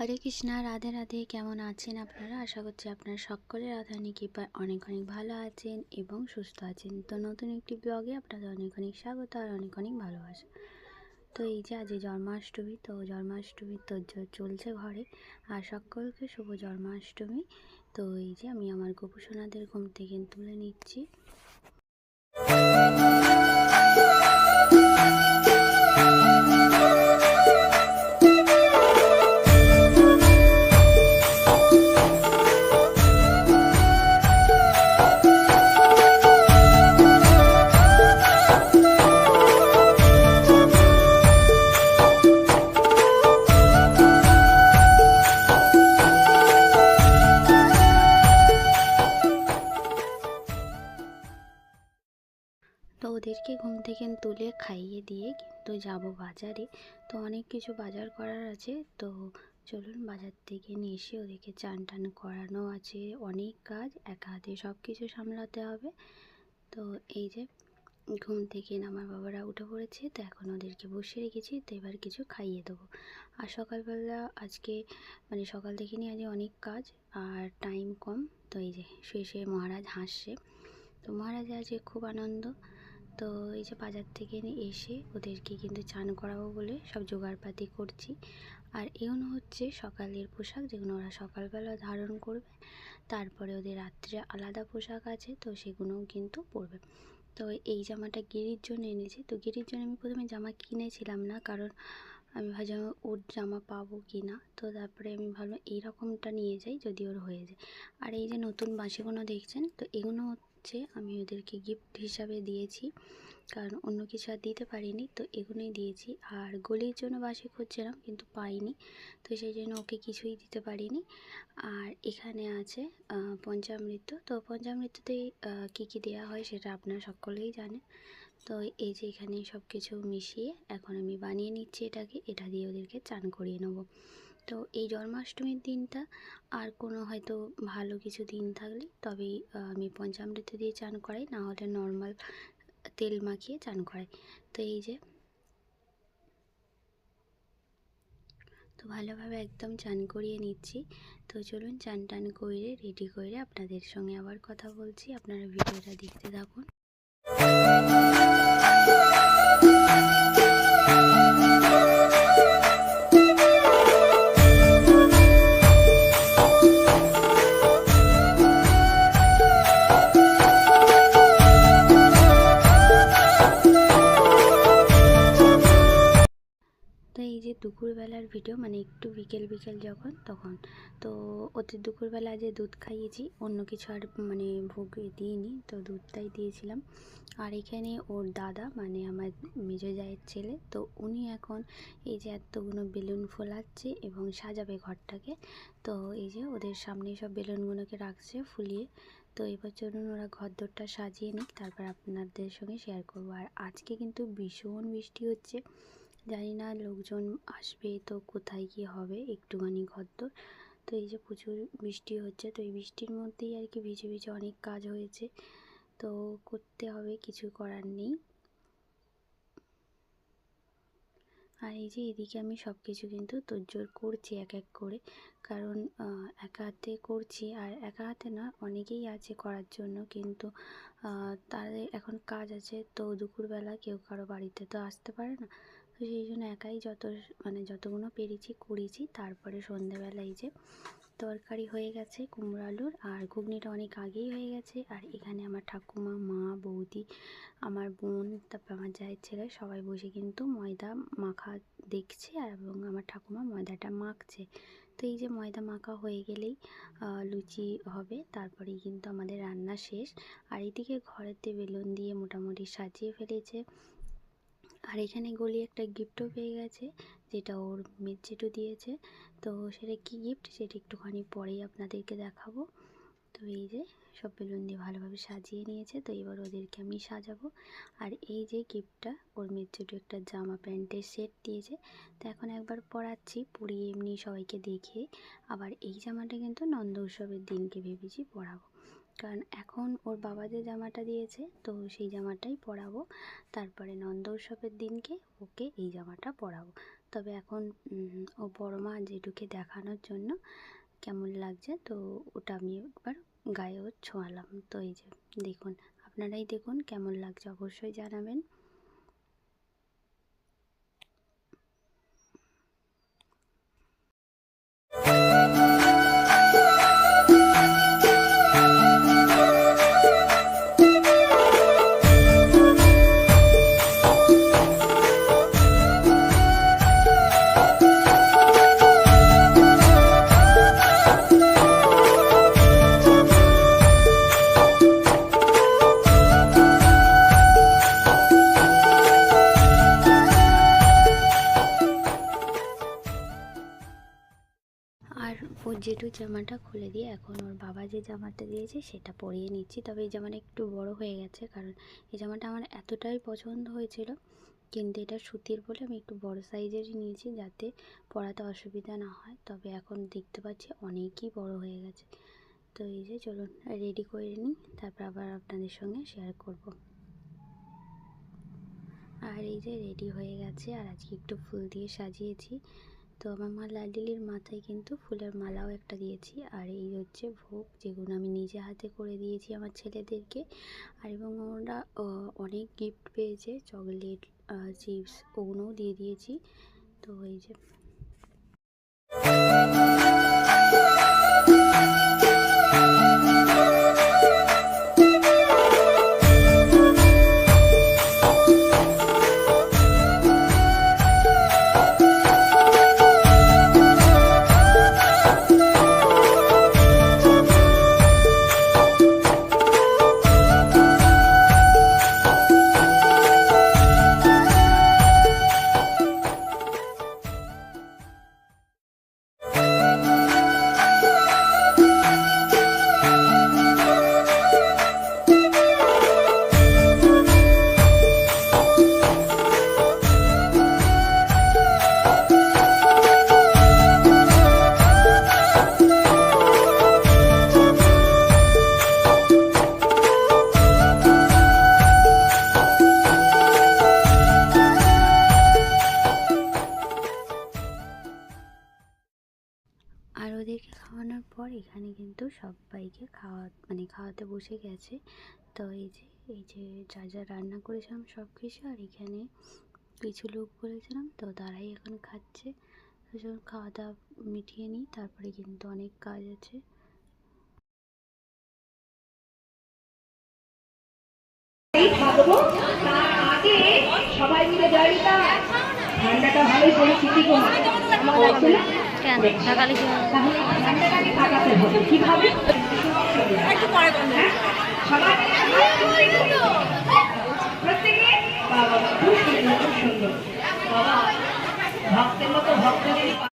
হরে কৃষ্ণা, রাধে রাধে। কেমন আছেন আপনারা? আশা করছি আপনারা সকলের রাধানি কৃপায় অনেক অনেক ভালো আছেন এবং সুস্থ আছেন। তো নতুন একটি ব্লগে আপনাদের অনেক অনেক স্বাগত আর অনেক অনেক ভালোবাসা। তো এই যে আজ জন্মাষ্টমী, তো জন্মাষ্টমী তো চলছে ঘরে। আর সকলকে শুভ জন্মাষ্টমী। তো এই যে আমি আমার গোপুসোনাদের ঘুম থেকে তুলে নিচ্ছি। তো ওদেরকে ঘুম থেকে তুলে খাইয়ে দিয়ে কিন্তু যাব বাজারে। তো অনেক কিছু বাজার করার আছে। তো চলুন বাজার থেকে নিয়ে এসে ওদেরকে চান টান করানো আছে। অনেক কাজ, একা হাতে সব কিছু সামলাতে হবে। তো এই যে ঘুম থেকে আমার বাবারা উঠে পড়েছে, তো এখন ওদেরকে বসে রেখেছি। তো এবার কিছু খাইয়ে দেবো। আর সকালবেলা আজকে মানে সকাল থেকে নিয়ে আজ অনেক কাজ আর টাইম কম। তো এই যে শুয়ে শুয়ে মহারাজ হাসছে। তো মহারাজ আজকে খুব আনন্দ। তো এই যে বাজার থেকে এসে ওদেরকে কিন্তু চান করাবো বলে সব জোগাড়পাতি করছি। আর এগুলো হচ্ছে সকালের পোশাক যেগুলো ওরা সকালবেলা ধারণ করবে, তারপরে ওদের রাত্রে আলাদা পোশাক আছে তো সেগুলোও কিন্তু পরবে। তো এই জামাটা গিরির জন্য এনেছি। তো গিরির জন্য আমি প্রথমে জামা কিনেছিলাম না, কারণ আমি ভাবছিলাম ওর জামা পাবো কি না। তো তারপরে আমি ভাবলাম এইরকমটা নিয়ে যাই যদি ওর হয়ে যায়। আর এই যে নতুন বাঁশিগুলো দেখছেন, তো এগুলো হচ্ছে, আমি ওদেরকে গিফট হিসাবে দিয়েছি। কারণ অন্য কিছু আর দিতে পারিনি, তো এগুলোই দিয়েছি। আর গলির জন্য বাসি খুঁজছিলাম, কিন্তু পাইনি। তো সেই জন্য ওকে কিছুই দিতে পারিনি। আর এখানে আছে পঞ্চামৃত। তো পঞ্চামৃততে কী কী দেওয়া হয় সেটা আপনারা সকলেই জানেন। তো এই যে এখানে সব কিছু মিশিয়ে এখন আমি বানিয়ে নিচ্ছি এটাকে। এটা দিয়ে ওদেরকে চান করিয়ে নেব। তো এই জন্মাষ্টমীর দিনটা আর কোনো হয়তো ভালো কিছু দিন থাকলে তবেই আমি পঞ্চামৃত দিয়ে চান করাই না হলে নর্মাল তেল মাখিয়ে চান করাই। তো এই যে তো ভালোভাবে একদম চান করিয়ে নিচ্ছি। তো চলুন চান টান করে রেডি করে আপনাদের সঙ্গে আবার কথা বলছি। আপনারা ভিডিওটা দেখতে থাকুন। একটু বিকেল বিকেল যখন, তখন। তো ওদের দুপুরবেলা যে দুধ খাইয়েছি, অন্য কিছু আর মানে ভোগ দিইনি, তো দুধটাই দিয়েছিলাম। আর এখানে ওর দাদা মানে আমার মেজো জায়ের ছেলে, তো উনি এখন এই যে এতগুলো বেলুন ফোলাচ্ছে এবং সাজাবে ঘরটাকে, তো এই যে ওদের সামনে সব বেলুনগুলোকে রাখছে, ফুলিয়ে। তো এবার চলুন ওরা ঘর দরটা সাজিয়ে নিক, তারপর আপনাদের সঙ্গে শেয়ার করব। আর আজকে কিন্তু ভীষণ বৃষ্টি হচ্ছে। জানি না লোকজন আসবে তো কোথায় কি হবে, একটুখানি ঘরদোর। তো এই যে প্রচুর বৃষ্টি হচ্ছে, তো এই বৃষ্টির মধ্যেই আর কি ভিজে ভিজে অনেক কাজ হয়েছে। তো করতে হবে, কিছু করার নেই। আর এই যে এদিকে আমি সব কিছু কিন্তু তোড়জোড় করছি এক এক করে, কারণ একা হাতে করছি। আর একা হাতে না, অনেকেই আছে করার জন্য, কিন্তু তাদের এখন কাজ আছে, তো দুপুরবেলা কেউ কারও বাড়িতে তো আসতে পারে না। তো সেই জন্য একাই যত মানে যতগুলো পেরেছি করেছি, তারপরে সন্ধেবেলায় যে তরকারি হয়ে গেছে, কুমড়ো আলুর, আর ঘুগনিটা অনেক আগেই হয়ে গেছে। আর এখানে আমার ঠাকুমা, মা, বৌদি, আমার বোন, তারপর আমার জায়ের ছেলে, সবাই বসে কিন্তু ময়দা মাখা দেখছে এবং আমার ঠাকুমা ময়দাটা মাখছে। তো এই যে ময়দা মাখা হয়ে গেলেই লুচি হবে, তারপরেই কিন্তু আমাদের রান্না শেষ। আর এদিকে ঘরেতে বেলুন দিয়ে মোটামুটি সাজিয়ে ফেলেছে। আর এখানে গলি একটা গিফটও পেয়ে গেছে, যেটা ওর মেজেটু দিয়েছে। তো সেটা কি গিফট সেটা একটুখানি পরেই আপনাদেরকে দেখাবো। তো এই যে, সব বেলুন দিয়ে ভালোভাবে সাজিয়ে নিয়েছে। তো এবার ওদেরকে আমি সাজাবো। আর এই যে গিফটটা ওর মেজেটু একটা জামা প্যান্টের সেট দিয়েছে। তো এখন একবার পরাচ্ছি, পরিয়ে এমনি সবাইকে দেখে আবার এই জামাটা কিন্তু নন্দ উৎসবের দিনকে ভেবেছি পরাবো। কারণ এখন ওর বাবা যে জামাটা দিয়েছে, তো সেই জামাটাই পরাবো। তারপরে নন্দ উৎসবের দিনকে ওকে এই জামাটা পরাবো। তবে এখন ও বড় মা জেঠুকে দেখানোর জন্য কেমন লাগছে, তো ওটা আমি একবার গায়ে ওর ছোঁয়ালাম। তো এই যে, দেখুন, আপনারাই দেখুন কেমন লাগছে, অবশ্যই জানাবেন। জামাটা খুলে দিয়ে এখন ওর বাবা যে জামাটা দিয়েছে সেটা পরিয়ে নিচ্ছি। তবে এই জামাটা একটু বড় হয়ে গেছে, কারণ এই জামাটা আমার এতটাই পছন্দ হয়েছিল। কিন্তু এটা সুতির বলে আমি একটু বড় সাইজেরই নিয়েছি যাতে পরাতে অসুবিধা না হয়। তবে এখন দেখতে পাচ্ছি অনেকই বড় হয়ে গেছে। তো এই যে চলুন রেডি করে নিই, তারপর আবার আপনাদের সঙ্গে শেয়ার করব। আর এই যে রেডি হয়ে গেছে, আর আজকে একটু ফুল দিয়ে সাজিয়েছি। তো আমার মা লাডিলির মাথায় কিন্তু ফুলের মালাও একটা দিয়েছি। আর এই হচ্ছে ভোগ যেগুলো আমি নিজে হাতে করে দিয়েছি আমার ছেলেদেরকে। আর এবং ওরা অনেক গিফট পেয়েছে চকলেট চিপস ওগুলোও দিয়ে দিয়েছি। তো এই যে আর ওদেরকে খাওয়ানোর পর এখানে কিন্তু সবাইকে খাওয়া মানে খাওয়াতে বসে গেছে। তো এই যে এই যে যা যা রান্না করেছিলাম সব কিছু আর এখানে কিছু লোক বলেছিলাম, তো তারাই এখন খাচ্ছে। চলুন খাওয়া দাওয়া মিটিয়ে নিই, তারপরে কিন্তু অনেক কাজ আছে। ঠান্ডাটা ভালোই পরিস্থিতি কেন? সকালে কি হবে কীভাবে হ্যাঁ? প্রত্যেকে বাবা খুব সুন্দর খুব সুন্দর। বাবা ভক্তের মতো ভক্তদের